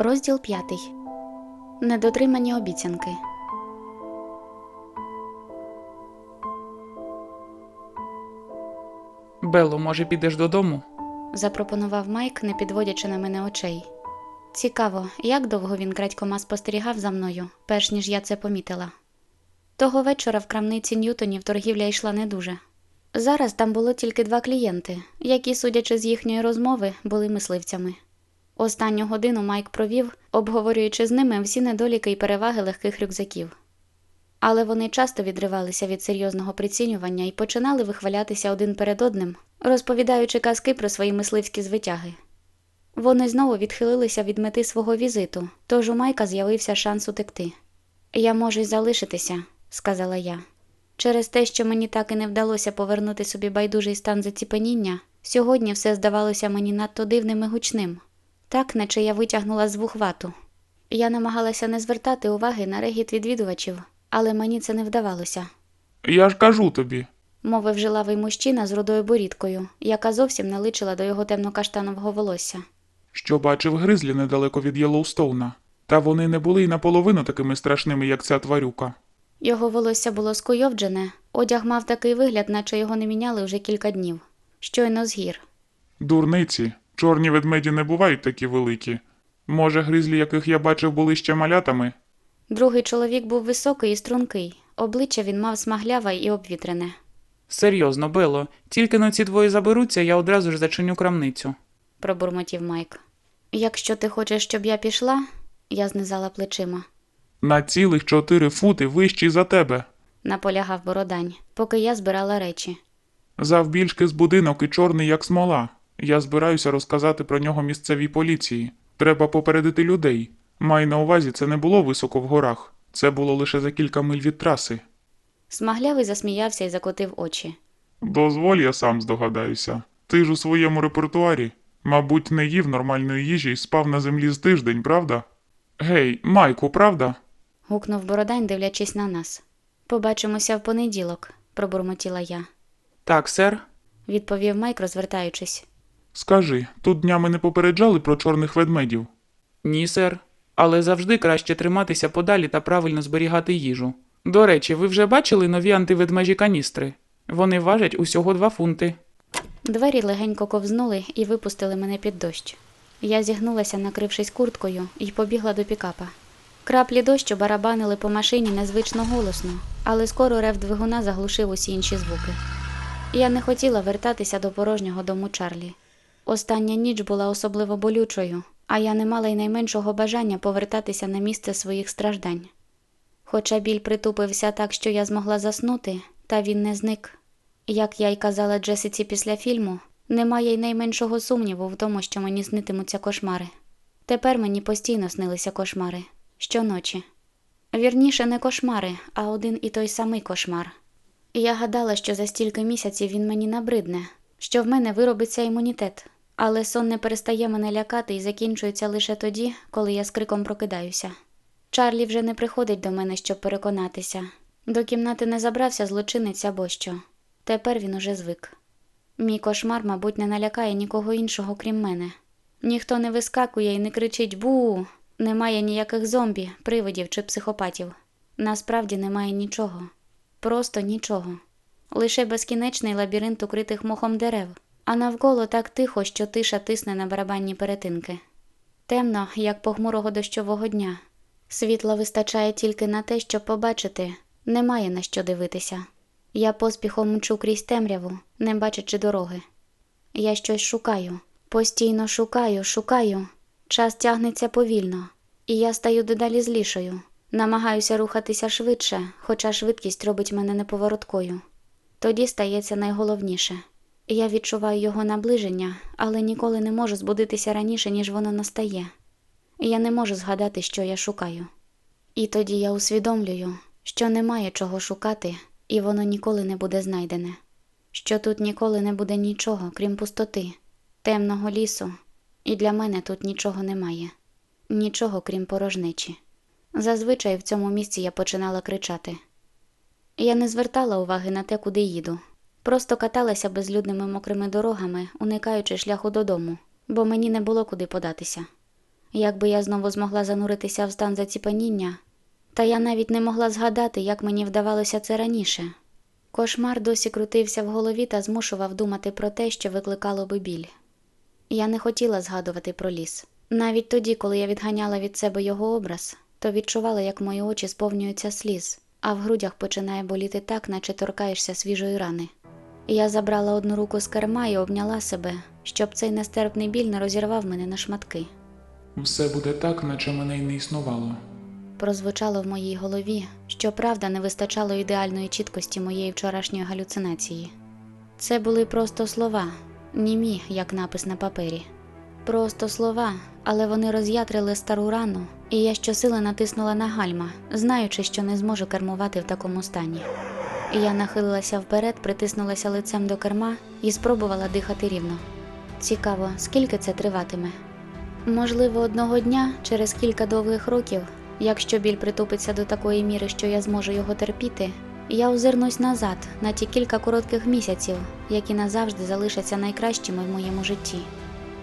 Розділ п'ятий. Недотримані обіцянки. Белло, може, підеш додому? запропонував Майк, не підводячи на мене очей. Цікаво, як довго він крадькома спостерігав за мною, перш ніж я це помітила. Того вечора в крамниці Ньютонів торгівля йшла не дуже. Зараз там було тільки два клієнти, які, судячи з їхньої розмови, були мисливцями. Останню годину Майк провів, обговорюючи з ними всі недоліки і переваги легких рюкзаків. Але вони часто відривалися від серйозного прицінювання і починали вихвалятися один перед одним, розповідаючи казки про свої мисливські звитяги. Вони знову відхилилися від мети свого візиту, тож у Майка з'явився шанс утекти. Я можу й залишитися, сказала я. Через те, що мені так і не вдалося повернути собі байдужий стан заціпеніння, сьогодні все здавалося мені надто дивним і гучним, так наче я витягнула з вух вату. Я намагалася не звертати уваги на регіт відвідувачів, але мені це не вдавалося. Я ж кажу тобі. Мовив жилавий мужчина з рудою борідкою, яка зовсім не личила до його темно-каштанового волосся. що бачив гризлі недалеко від Єлоустоуна. Та вони не були й наполовину такими страшними, як ця тварюка. Його волосся було скуйовджене, одяг мав такий вигляд, наче його не міняли вже кілька днів. Щойно з гір. Дурниці, чорні ведмеді не бувають такі великі. Може, гризлі, яких я бачив, були ще малятами? Другий чоловік був високий і стрункий, обличчя він мав смагляве і обвітрене. Серйозно, Бело, тільки на ці двоє заберуться, я одразу ж зачиню крамницю. пробурмотів Майк. Якщо ти хочеш, щоб я пішла, я знизала плечима, На цілих чотири фути вищі за тебе. наполягав Бородань, поки я збирала речі. Завбільшки з будинок і чорний, як смола. Я збираюся розказати про нього місцевій поліції. Треба попередити людей. Май на увазі, це не було високо в горах. Це було лише за кілька миль від траси. Смаглявий засміявся і закотив очі. Дозволь, я сам здогадаюся. Ти ж у своєму репертуарі. Мабуть, не їв нормальної їжі і спав на землі з тиждень, правда? Гей, Майку, правда? гукнув Бородань, дивлячись на нас. Побачимося в понеділок, пробурмотіла я, Так, сер. відповів Майк, розвертаючись. Скажи, тут днями не попереджали про чорних ведмедів? Ні, сер. Але завжди краще триматися подалі та правильно зберігати їжу. До речі, ви вже бачили нові антиведмежі каністри? Вони важать усього два фунти. Двері легенько ковзнули і випустили мене під дощ. Я зігнулася, накрившись курткою, і побігла до пікапа. Краплі дощу барабанили по машині незвично голосно, але скоро рев двигуна заглушив усі інші звуки. Я не хотіла вертатися до порожнього дому Чарлі. Остання ніч була особливо болючою, а я не мала й найменшого бажання повертатися на місце своїх страждань. Хоча біль притупився так, що я змогла заснути, та він не зник. Як я й казала Джесиці після фільму, немає й найменшого сумніву в тому, що мені снитимуться кошмари. Тепер мені постійно снилися кошмари щоночі. Вірніше, не кошмари, а один і той самий кошмар. Я гадала, що за стільки місяців він мені набридне, що в мене виробиться імунітет, але сон не перестає мене лякати і закінчується лише тоді, коли я з криком прокидаюся. Чарлі вже не приходить до мене, щоб переконатися. До кімнати не забрався злочинець або що. Тепер він уже звик. Мій кошмар, мабуть, не налякає нікого іншого, крім мене. Ніхто не вискакує і не кричить бу. Немає ніяких зомбі, привидів чи психопатів. Насправді немає нічого. Просто нічого. Лише безкінечний лабіринт укритих мохом дерев, а навколо так тихо, що тиша тисне на барабанні перетинки. Темно, як похмурого дощового дня. Світла вистачає тільки на те, щоб побачити, немає на що дивитися. Я поспіхом мчу крізь темряву, не бачачи дороги. Я щось шукаю, постійно шукаю, шукаю. Час тягнеться повільно, і я стаю дедалі злішою. Намагаюся рухатися швидше, хоча швидкість робить мене неповороткою. Тоді стається найголовніше. Я відчуваю його наближення, але ніколи не можу збудитися раніше, ніж воно настає. Я не можу згадати, що я шукаю. І тоді я усвідомлюю, що немає чого шукати, і воно ніколи не буде знайдене, що тут ніколи не буде нічого, крім пустоти, темного лісу, і для мене тут нічого немає, нічого крім порожнечі. Зазвичай в цьому місці я починала кричати. Я не звертала уваги на те, куди їду, просто каталася безлюдними мокрими дорогами, уникаючи шляху додому, бо мені не було куди податися. якби я знову змогла зануритися в стан заціпаніння, та я навіть не могла згадати, як мені вдавалося це раніше. Кошмар досі крутився в голові та змушував думати про те, що викликало би біль. Я не хотіла згадувати про ліс. Навіть тоді, коли я відганяла від себе його образ, то відчувала, як мої очі сповнюються сліз, а в грудях починає боліти так, наче торкаєшся свіжої рани. Я забрала одну руку з керма і обняла себе, щоб цей нестерпний біль не розірвав мене на шматки. Все буде так, наче мене й не існувало. Прозвучало в моїй голові, що правда не вистачало ідеальної чіткості моєї вчорашньої галюцинації. Це були просто слова, німі, як напис на папері. Просто слова, але вони роз'ятрили стару рану, і я щосили натиснула на гальма, знаючи, що не зможу кермувати в такому стані. Я нахилилася вперед, притиснулася лицем до керма і спробувала дихати рівно. Цікаво, скільки це триватиме. Можливо, одного дня, через кілька довгих років, якщо біль притупиться до такої міри, що я зможу його терпіти, я озирнусь назад на ті кілька коротких місяців, які назавжди залишаться найкращими в моєму житті.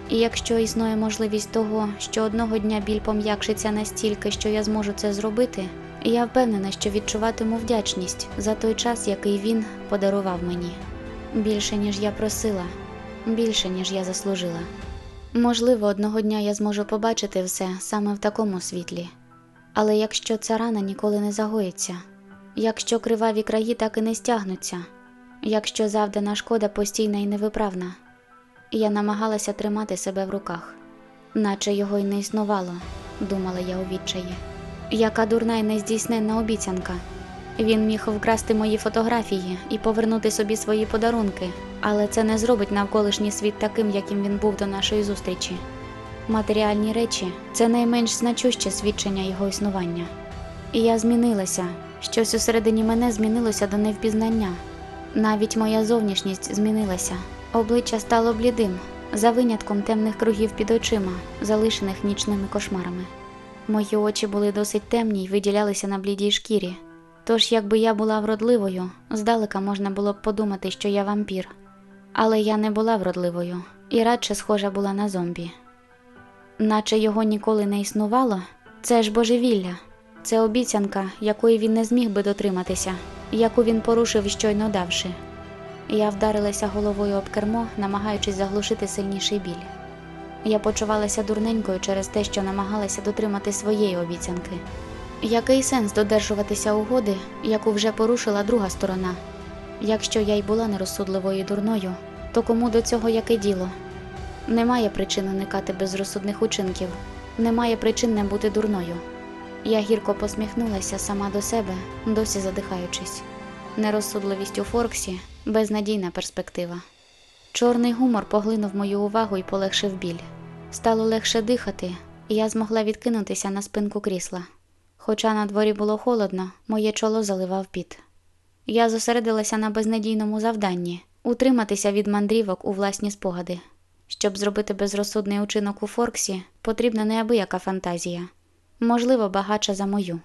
І якщо існує можливість того, що одного дня біль пом'якшиться настільки, що я зможу це зробити, я впевнена, що відчуватиму вдячність за той час, який він подарував мені. Більше, ніж я просила, більше, ніж я заслужила. Можливо, одного дня я зможу побачити все саме в такому світлі. Але якщо ця рана ніколи не загоїться, якщо криваві краї так і не стягнуться, якщо завдана шкода постійна і невиправна, я намагалася тримати себе в руках, наче його й не існувало, думала я у відчаї. Яка дурна й нездійсненна обіцянка. Він міг вкрасти мої фотографії і повернути собі свої подарунки, але це не зробить навколишній світ таким, яким він був до нашої зустрічі. Матеріальні речі це найменш значуще свідчення його існування. І я змінилася, щось усередині мене змінилося до невпізнання. Навіть моя зовнішність змінилася. Обличчя стало блідим, за винятком темних кругів під очима, залишених нічними кошмарами. Мої очі були досить темні й виділялися на блідій шкірі. Тож, якби я була вродливою, здалека можна було б подумати, що я вампір. Але я не була вродливою і радше схожа була на зомбі. Наче його ніколи не існувало, це ж божевілля, це обіцянка, якої він не зміг би дотриматися, яку він порушив щойно давши. Я вдарилася головою об кермо, намагаючись заглушити сильніший біль. Я почувалася дурненькою через те, що намагалася дотримати своєї обіцянки. Який сенс додержуватися угоди, яку вже порушила друга сторона? Якщо я й була нерозсудливою дурною, то кому до цього яке діло? Немає причин уникати безрозсудних учинків, немає причин не бути дурною. Я гірко посміхнулася сама до себе, досі задихаючись. Нерозсудливість у Форксі безнадійна перспектива. Чорний гумор поглинув мою увагу і полегшив біль. Стало легше дихати, і я змогла відкинутися на спинку крісла. Хоча на дворі було холодно, моє чоло заливав піт. Я зосередилася на безнадійному завданні утриматися від мандрівок у власні спогади. Щоб зробити безрозсудний учинок у Форксі, потрібна неабияка фантазія, можливо, багатша за мою.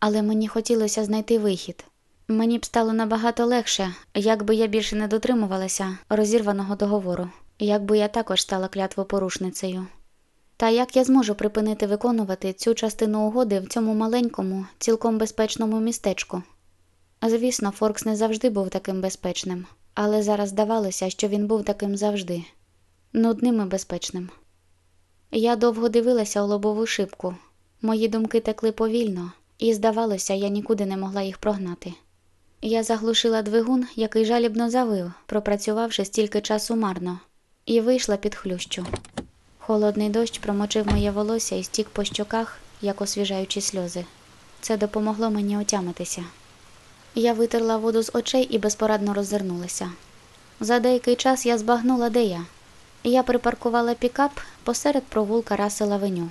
Але мені хотілося знайти вихід. Мені б стало набагато легше, якби я більше не дотримувалася розірваного договору, якби я також стала клятвопорушницею. Та як я зможу припинити виконувати цю частину угоди в цьому маленькому, цілком безпечному містечку? Звісно, Форкс не завжди був таким безпечним, але зараз здавалося, що він був таким завжди нудним і безпечним. Я довго дивилася у лобову шибку. Мої думки текли повільно, і, здавалося, я нікуди не могла їх прогнати. Я заглушила двигун, який жалібно завив, пропрацювавши стільки часу марно, і вийшла під хлющу. Холодний дощ промочив моє волосся і стік по щоках, як освіжаючі сльози. Це допомогло мені отямитися. Я витерла воду з очей і безпорадно роззирнулася. За деякий час я збагнула, де я. Я припаркувала пікап посеред провулка Расела Веню.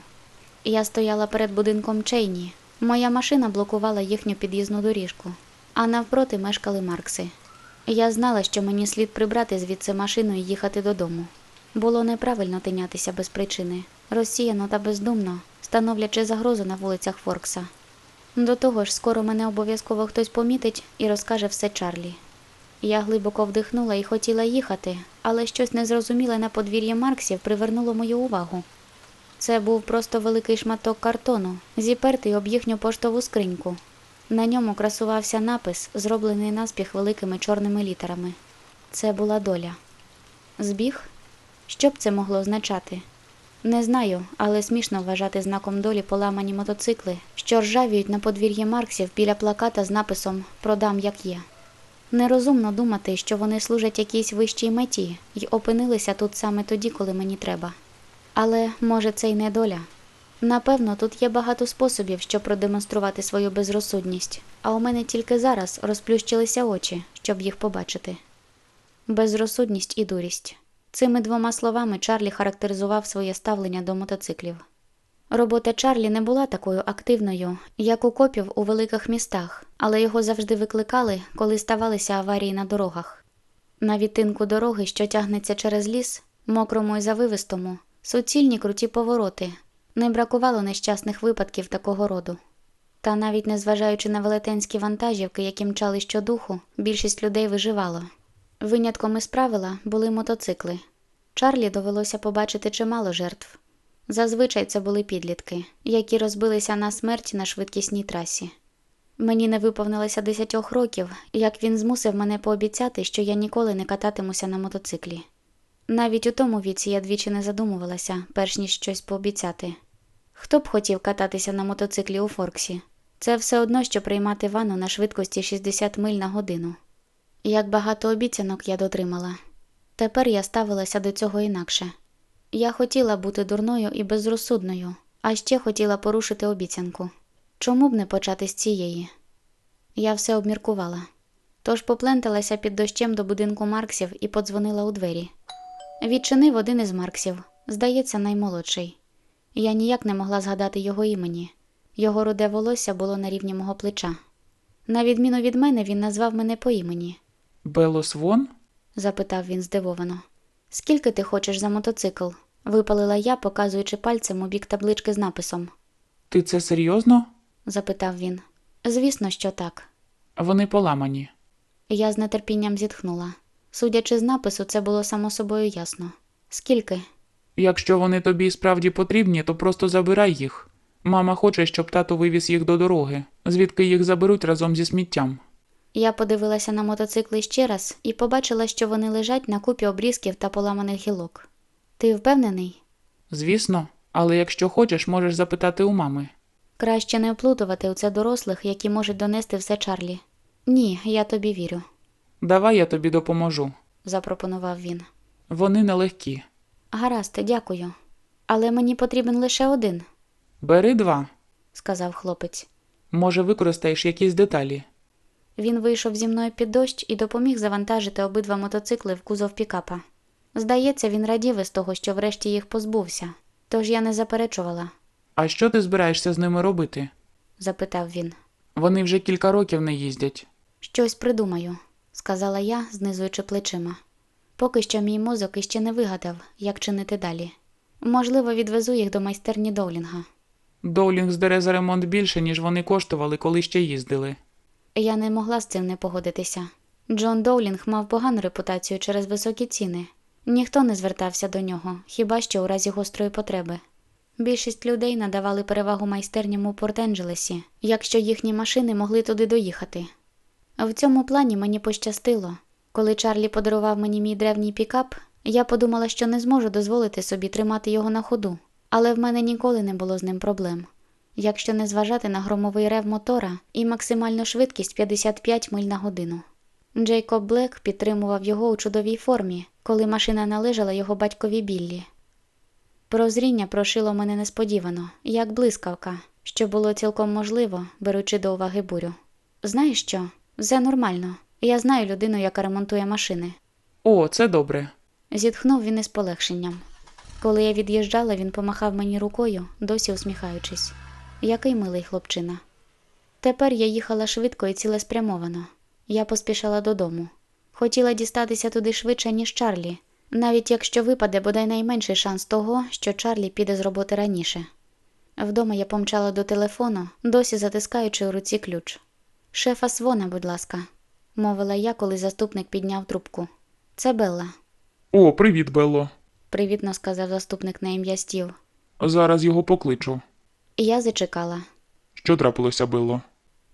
Я стояла перед будинком Чейні. Моя машина блокувала їхню під'їзну доріжку, а навпроти мешкали Маркси. Я знала, що мені слід прибрати звідси машину і їхати додому. Було неправильно тинятися без причини, розсіяно та бездумно, становлячи загрозу на вулицях Форкса. До того ж, скоро мене обов'язково хтось помітить і розкаже все Чарлі. Я глибоко вдихнула і хотіла їхати, але щось незрозуміле на подвір'ї Марксів привернуло мою увагу. Це був просто великий шматок картону, зіпертий об їхню поштову скриньку. На ньому красувався напис, зроблений наспіх великими чорними літерами. Це була доля. Збіг? Що б це могло означати? Не знаю, але смішно вважати знаком долі поламані мотоцикли, що ржавіють на подвір'ї Марксів біля плаката з написом Продам як є. Нерозумно думати, що вони служать якійсь вищій меті і опинилися тут саме тоді, коли мені треба. Але може це й не доля. Напевно, тут є багато способів, щоб продемонструвати свою безрозсудність, а у мене тільки зараз розплющилися очі, щоб їх побачити. Безрозсудність і дурість. Цими двома словами Чарлі характеризував своє ставлення до мотоциклів. Робота Чарлі не була такою активною, як у копів у великих містах, але його завжди викликали, коли ставалися аварії на дорогах. На відтинку дороги, що тягнеться через ліс, мокрому і завивистому, суцільні круті повороти. Не бракувало нещасних випадків такого роду. Та навіть незважаючи на велетенські вантажівки, які мчали щодуху, більшість людей виживало. Винятком із правила були мотоцикли. Чарлі довелося побачити чимало жертв. Зазвичай це були підлітки, які розбилися на смерть на швидкісній трасі. Мені не виповнилося десятьох років, як він змусив мене пообіцяти, що я ніколи не кататимуся на мотоциклі. Навіть у тому віці я двічі не задумувалася, перш ніж щось пообіцяти. Хто б хотів кататися на мотоциклі у Форксі? Це все одно, що приймати ванну на швидкості 60 миль на годину. Як багато обіцянок я дотримала. Тепер я ставилася до цього інакше. Я хотіла бути дурною і безрозсудною, а ще хотіла порушити обіцянку. Чому б не почати з цієї? Я все обміркувала. Тож попленталася під дощем до будинку Марксів і подзвонила у двері. Відчинив один із Марксів, здається, наймолодший. Я ніяк не могла згадати його імені. Його руде волосся було на рівні мого плеча. На відміну від мене, він назвав мене по імені, Белос Вон? запитав він здивовано. Скільки ти хочеш за мотоцикл? випалила я, показуючи пальцем у бік таблички з написом. Ти це серйозно? запитав він. Звісно, що так. Вони поламані. Я з нетерпінням зітхнула. Судячи з напису, це було само собою ясно. Скільки? Якщо вони тобі справді потрібні, то просто забирай їх. Мама хоче, щоб тато вивіз їх до дороги, звідки їх заберуть разом зі сміттям. Я подивилася на мотоцикли ще раз і побачила, що вони лежать на купі обрізків та поламаних гілок. Ти впевнений? Звісно, але якщо хочеш, можеш запитати у мами. Краще не вплутувати у це дорослих, які можуть донести все Чарлі. Ні, я тобі вірю, Давай я тобі допоможу. запропонував він. Вони нелегкі. Гаразд, дякую. Але мені потрібен лише один, Бери два. сказав хлопець. Може, використаєш якісь деталі. Він вийшов зі мною під дощ і допоміг завантажити обидва мотоцикли в кузов пікапа. Здається, він радів із того, що врешті їх позбувся, тож я не заперечувала, А що ти збираєшся з ними робити? запитав він. Вони вже кілька років не їздять. Щось придумаю, сказала я, знизуючи плечима. Поки що мій мозок іще не вигадав, як чинити далі. Можливо, відвезу їх до майстерні Доулінга. Доулінг здере за ремонт більше, ніж вони коштували, коли ще їздили. Я не могла з цим не погодитися. Джон Доулінг мав погану репутацію через високі ціни. Ніхто не звертався до нього, хіба що у разі гострої потреби. Більшість людей надавали перевагу майстерням у Порт-Енджелесі, якщо їхні машини могли туди доїхати. В цьому плані мені пощастило. Коли Чарлі подарував мені мій древній пікап, я подумала, що не зможу дозволити собі тримати його на ходу, але в мене ніколи не було з ним проблем. Якщо не зважати на громовий рев мотора і максимальну швидкість 55 миль на годину. Джейкоб Блек підтримував його у чудовій формі, коли машина належала його батькові Біллі. Прозріння прошило мене несподівано, як блискавка, що було цілком можливо, беручи до уваги бурю. Знаєш що? Все нормально. Я знаю людину, яка ремонтує машини. О, це добре. Зітхнув він із полегшенням. Коли я від'їжджала, він помахав мені рукою, досі усміхаючись. Який милий хлопчина. Тепер я їхала швидко і цілеспрямовано. Я поспішала додому. Хотіла дістатися туди швидше, ніж Чарлі, навіть якщо випаде бодай найменший шанс того, що Чарлі піде з роботи раніше. Вдома я помчала до телефону, досі затискаючи у руці ключ. Шефа Свона, будь ласка, мовила я, коли заступник підняв трубку. Це Белла. О, привіт, Белло. Привітно сказав заступник на ім'я Стів. Зараз його покличу. Я зачекала, Що трапилося, Белло?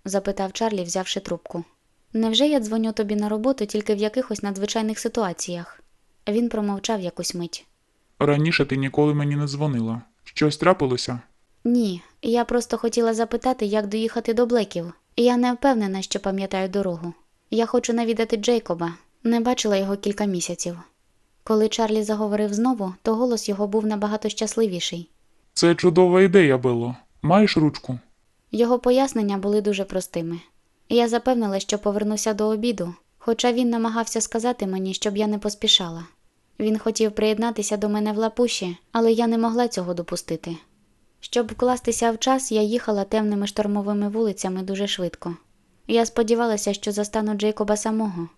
запитав Чарлі, взявши трубку. Невже я дзвоню тобі на роботу тільки в якихось надзвичайних ситуаціях? Він промовчав якусь мить. Раніше ти ніколи мені не дзвонила. Щось трапилося? Ні, я просто хотіла запитати, як доїхати до Блеків. Я не впевнена, що пам'ятаю дорогу. Я хочу навідати Джейкоба, не бачила його кілька місяців. Коли Чарлі заговорив знову, то голос його був набагато щасливіший. Це чудова ідея, Белло. Маєш ручку? Його пояснення були дуже простими. Я запевнила, що повернуся до обіду, хоча він намагався сказати мені, щоб я не поспішала. Він хотів приєднатися до мене в лапуші, але я не могла цього допустити. Щоб вкластися в час, я їхала темними штормовими вулицями дуже швидко. Я сподівалася, що застану Джейкоба самого.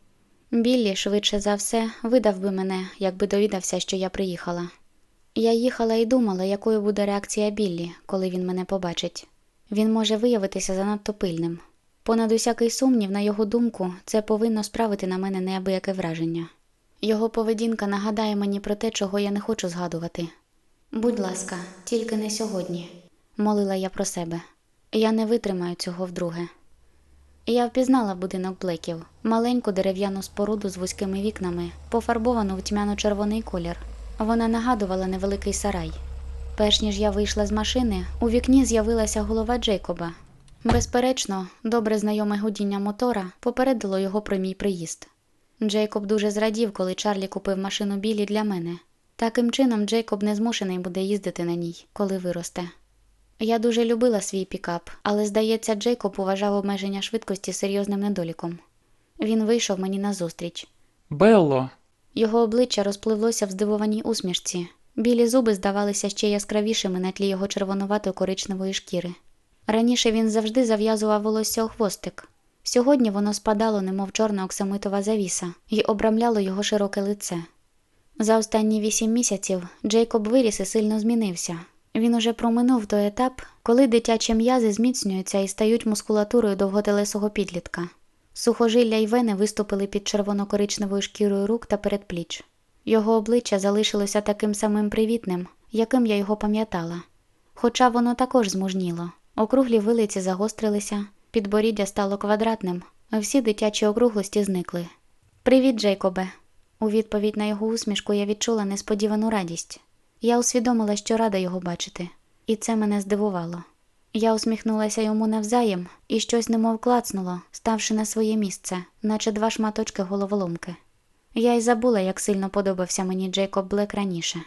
Біллі, швидше за все, видав би мене, якби довідався, що я приїхала. Я їхала і думала, якою буде реакція Біллі, коли він мене побачить. Він може виявитися занадто пильним. Понад усякий сумнів, на його думку, це повинно справити на мене неабияке враження. Його поведінка нагадає мені про те, чого я не хочу згадувати. Будь ласка, тільки не сьогодні, молила я про себе. Я не витримаю цього вдруге. Я впізнала будинок Блеків, маленьку дерев'яну споруду з вузькими вікнами, пофарбовану в тьмяно-червоний колір. Вона нагадувала невеликий сарай. Перш ніж я вийшла з машини, у вікні з'явилася голова Джейкоба. Безперечно, добре знайоме гудіння мотора попередило його про мій приїзд. Джейкоб дуже зрадів, коли Чарлі купив машину білі для мене. Таким чином, Джейкоб не змушений буде їздити на ній, коли виросте. Я дуже любила свій пікап, але, здається, Джейкоб уважав обмеження швидкості серйозним недоліком. Він вийшов мені назустріч. Белло, Його обличчя розпливлося в здивованій усмішці. Білі зуби здавалися ще яскравішими на тлі його червонувато-коричневої шкіри. Раніше він завжди зав'язував волосся у хвостик. Сьогодні воно спадало, немов чорна оксамитова завіса, і обрамляло його широке лице. За останні вісім місяців Джейкоб виріс і сильно змінився. Він уже проминув той етап, коли дитячі м'язи зміцнюються і стають мускулатурою довготелесого підлітка. Сухожилля й вени виступили під червоно-коричневою шкірою рук та передпліч. Його обличчя залишилося таким самим привітним, яким я його пам'ятала. Хоча воно також змужніло. Округлі вилиці загострилися, підборіддя стало квадратним, а всі дитячі округлості зникли. Привіт, Джейкобе. У відповідь на його усмішку я відчула несподівану радість. Я усвідомила, що рада його бачити, і це мене здивувало. Я усміхнулася йому навзаєм, і щось немов клацнуло, ставши на своє місце, наче два шматочки головоломки. Я й забула, як сильно подобався мені Джейкоб Блек раніше.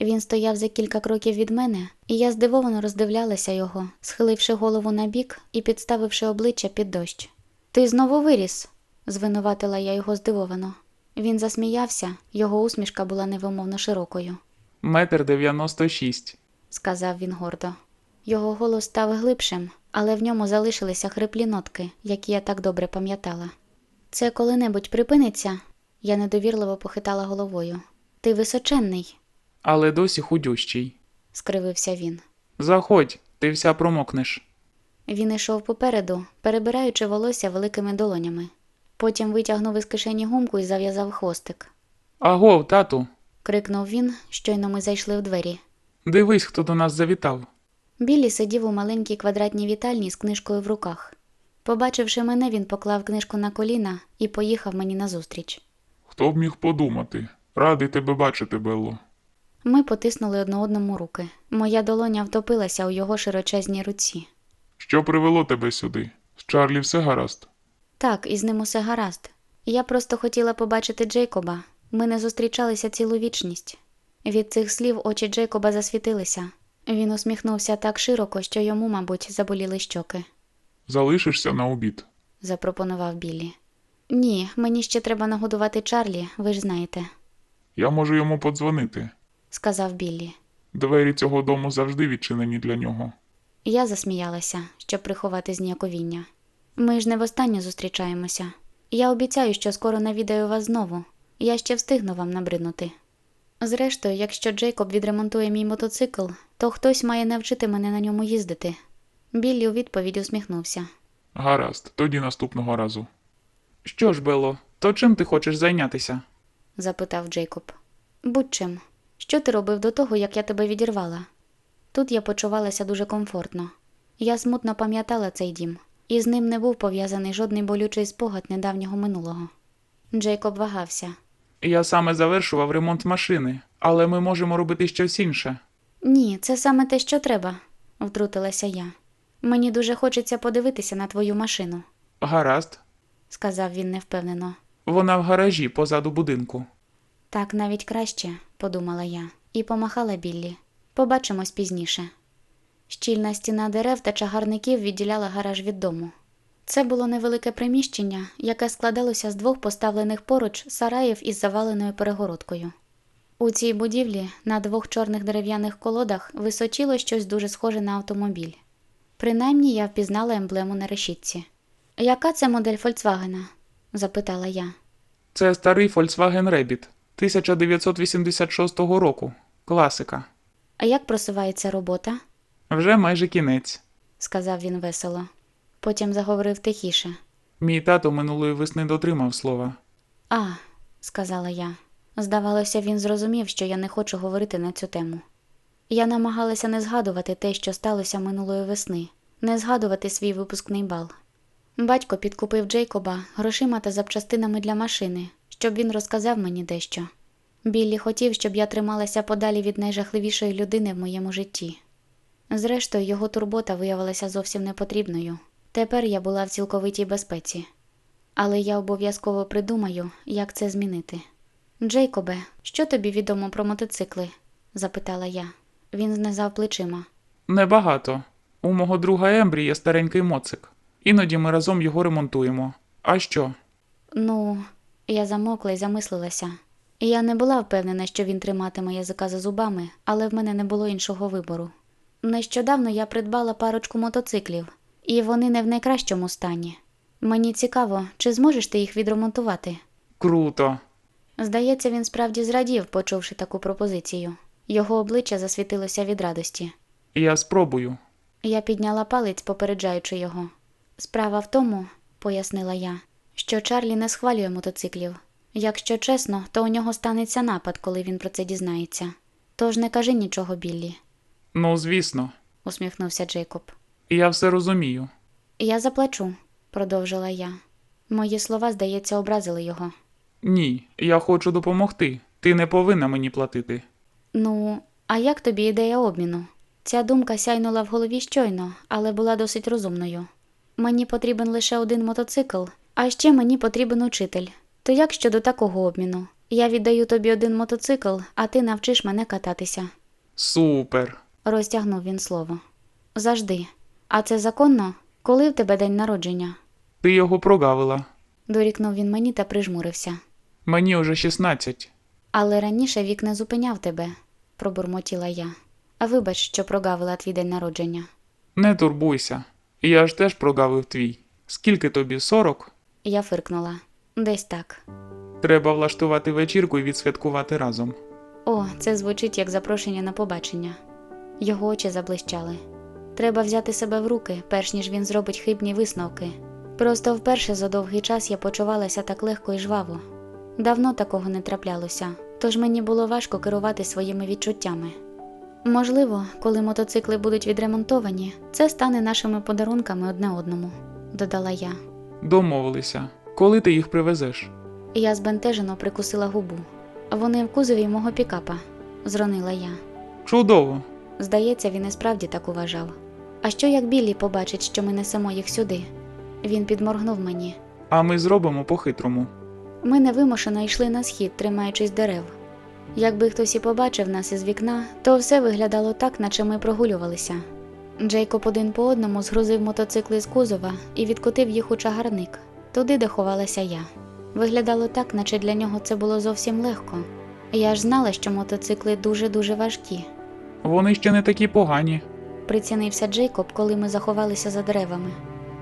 Він стояв за кілька кроків від мене, і я здивовано роздивлялася його, схиливши голову на бік і підставивши обличчя під дощ. Ти знову виріс, звинуватила я його здивовано. Він засміявся, його усмішка була невимовно широкою, метр дев'яносто шість. сказав він гордо. Його голос став глибшим, але в ньому залишилися хриплі нотки, які я так добре пам'ятала. Це коли-небудь припиниться? Я недовірливо похитала головою. Ти височенний, Але досі худющий. скривився він. Заходь, ти вся промокнеш. Він йшов попереду, перебираючи волосся великими долонями. Потім витягнув із кишені гумку і зав'язав хвостик. Агов, тату, Крикнув він, щойно ми зайшли в двері. дивись, хто до нас завітав. Біллі сидів у маленькій квадратній вітальні з книжкою в руках. Побачивши мене, він поклав книжку на коліна і поїхав мені назустріч. Хто б міг подумати? Радий тебе бачити, Белло. Ми потиснули одне одному руки. Моя долоня втопилася у його широчезній руці. Що привело тебе сюди? З Чарлі все гаразд? Так, із ним усе гаразд. Я просто хотіла побачити Джейкоба. Ми не зустрічалися цілу вічність. Від цих слів очі Джейкоба засвітилися. Він усміхнувся так широко, що йому, мабуть, заболіли щоки, Залишишся на обід. запропонував Біллі. Ні, мені ще треба нагодувати Чарлі, ви ж знаєте, Я можу йому подзвонити. сказав Біллі. Двері цього дому завжди відчинені для нього. Я засміялася, щоб приховати зніяковіння. Ми ж не востаннє зустрічаємося. Я обіцяю, що скоро навідаю вас знову. Я ще встигну вам набриднути. Зрештою, якщо Джейкоб відремонтує мій мотоцикл, то хтось має навчити мене на ньому їздити. Біллі у відповідь усміхнувся. Гаразд, тоді наступного разу. Що ж, Белло, то чим ти хочеш зайнятися? запитав Джейкоб. Будь-чим. Що ти робив до того, як я тебе відірвала? Тут я почувалася дуже комфортно. Я смутно пам'ятала цей дім, і з ним не був пов'язаний жодний болючий спогад недавнього минулого. Джейкоб вагався. Я саме завершував ремонт машини, але ми можемо робити щось інше. Ні, це саме те, що треба, втрутилася я. Мені дуже хочеться подивитися на твою машину, Гаразд. сказав він невпевнено. Вона в гаражі позаду будинку. Так навіть краще, подумала я, і помахала Біллі. Побачимось пізніше. Щільна стіна дерев та чагарників відділяла гараж від дому. Це було невелике приміщення, яке складалося з двох поставлених поруч сараїв із заваленою перегородкою. У цій будівлі на двох чорних дерев'яних колодах височило щось дуже схоже на автомобіль. Принаймні я впізнала емблему на решітці. Яка це модель Фольксвагена? запитала я. Це старий Volkswagen Rabbit 1986 року. Класика. А як просувається робота? Вже майже кінець. сказав він весело. Потім заговорив тихіше. Мій тато минулої весни дотримав слова. А, сказала я. Здавалося, він зрозумів, що я не хочу говорити на цю тему. Я намагалася не згадувати те, що сталося минулої весни, не згадувати свій випускний бал. Батько підкупив Джейкоба грошима та запчастинами для машини, щоб він розказав мені дещо. Біллі хотів, щоб я трималася подалі від найжахливішої людини в моєму житті. Зрештою, його турбота виявилася зовсім непотрібною. Тепер я була в цілковитій безпеці. Але я обов'язково придумаю, як це змінити. Джейкобе, що тобі відомо про мотоцикли? запитала я. Він знизав плечима. Небагато. У мого друга Ембрі є старенький моцик. Іноді ми разом його ремонтуємо. А що? Ну, я замокла і замислилася. Я не була впевнена, що він триматиме язика за зубами, але в мене не було іншого вибору. Нещодавно я придбала парочку мотоциклів, і вони не в найкращому стані. Мені цікаво, чи зможеш ти їх відремонтувати? Круто. Здається, він справді зрадів, почувши таку пропозицію. Його обличчя засвітилося від радості. Я спробую. Я підняла палець, попереджаючи його. Справа в тому, пояснила я, що Чарлі не схвалює мотоциклів. Якщо чесно, то у нього станеться напад, коли він про це дізнається. Тож не кажи нічого, Біллі, Ну, звісно. усміхнувся Джейкоб. Я все розумію. Я заплачу, продовжила я. Мої слова, здається, образили його. Ні, я хочу допомогти. Ти не повинна мені платити. Ну, а як тобі ідея обміну? Ця думка сяйнула в голові щойно, але була досить розумною. Мені потрібен лише один мотоцикл, а ще мені потрібен учитель. То як щодо такого обміну? Я віддаю тобі один мотоцикл, а ти навчиш мене кататися. Супер. Розтягнув він слово. Завжди. А це законно? Коли в тебе день народження? Ти його прогавила. Дорікнув він мені та прижмурився. Мені уже 16. Але раніше вік не зупиняв тебе, пробурмотіла я. А вибач, що прогавила твій день народження. Не турбуйся. Я ж теж прогавив твій. Скільки тобі? 40? Я фиркнула. Десь так. Треба влаштувати вечірку і відсвяткувати разом. О, це звучить як запрошення на побачення. Його очі заблищали. Треба взяти себе в руки, перш ніж він зробить хибні висновки. Просто вперше за довгий час я почувалася так легко і жваво. Давно такого не траплялося, тож мені було важко керувати своїми відчуттями. Можливо, коли мотоцикли будуть відремонтовані, це стане нашими подарунками одне одному, додала я. Домовилися. Коли ти їх привезеш? Я збентежено прикусила губу. Вони в кузові мого пікапа, зронила я. Чудово. Здається, він і справді так уважав. А що як Біллі побачить, що ми несемо їх сюди? Він підморгнув мені. А ми зробимо по-хитрому. Ми невимушено йшли на схід, тримаючись дерев. Якби хтось і побачив нас із вікна, то все виглядало так, наче ми прогулювалися. Джейкоб один по одному згрузив мотоцикли з кузова і відкотив їх у чагарник, туди, де ховалася я. Виглядало так, наче для нього це було зовсім легко. Я ж знала, що мотоцикли дуже-дуже важкі. Вони ще не такі погані. Прицінився Джейкоб, коли ми заховалися за деревами.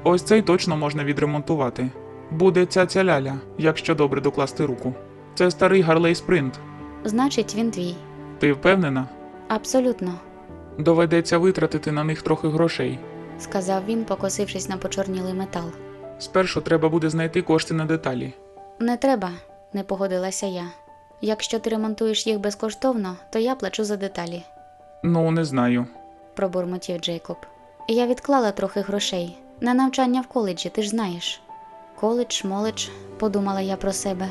Ось цей точно можна відремонтувати. Буде ця ця ляля, якщо добре докласти руку. Це старий Гарлей Спринт. Значить, він твій. Ти впевнена? Абсолютно, Доведеться витратити на них трохи грошей. сказав він, покосившись на почорнілий метал. Спершу треба буде знайти кошти на деталі. Не треба, не погодилася я. Якщо ти ремонтуєш їх безкоштовно, то я плачу за деталі. Ну, не знаю. Пробурмотів Джейкоб. Я відклала трохи грошей на навчання в коледжі, ти ж знаєш. Коледж, моледж, подумала я про себе.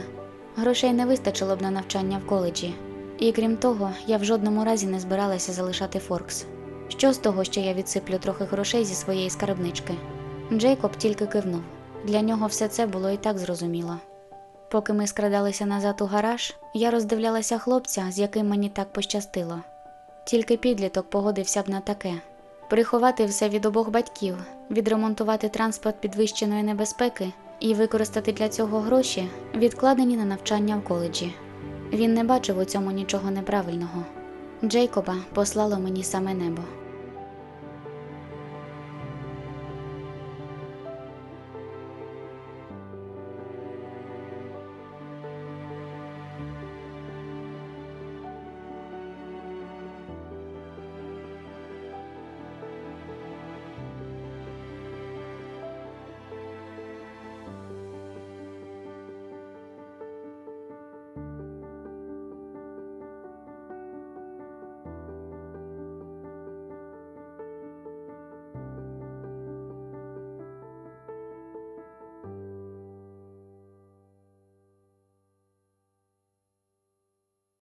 Грошей не вистачило б на навчання в коледжі. І крім того, я в жодному разі не збиралася залишати Форкс. Що з того, що я відсиплю трохи грошей зі своєї скарбнички? Джейкоб тільки кивнув. Для нього все це було і так зрозуміло. Поки ми скрадалися назад у гараж, я роздивлялася хлопця, з яким мені так пощастило. Тільки підліток погодився б на таке приховати все від обох батьків, відремонтувати транспорт підвищеної небезпеки і використати для цього гроші, відкладені на навчання в коледжі. Він не бачив у цьому нічого неправильного. Джейкоба послало мені саме небо.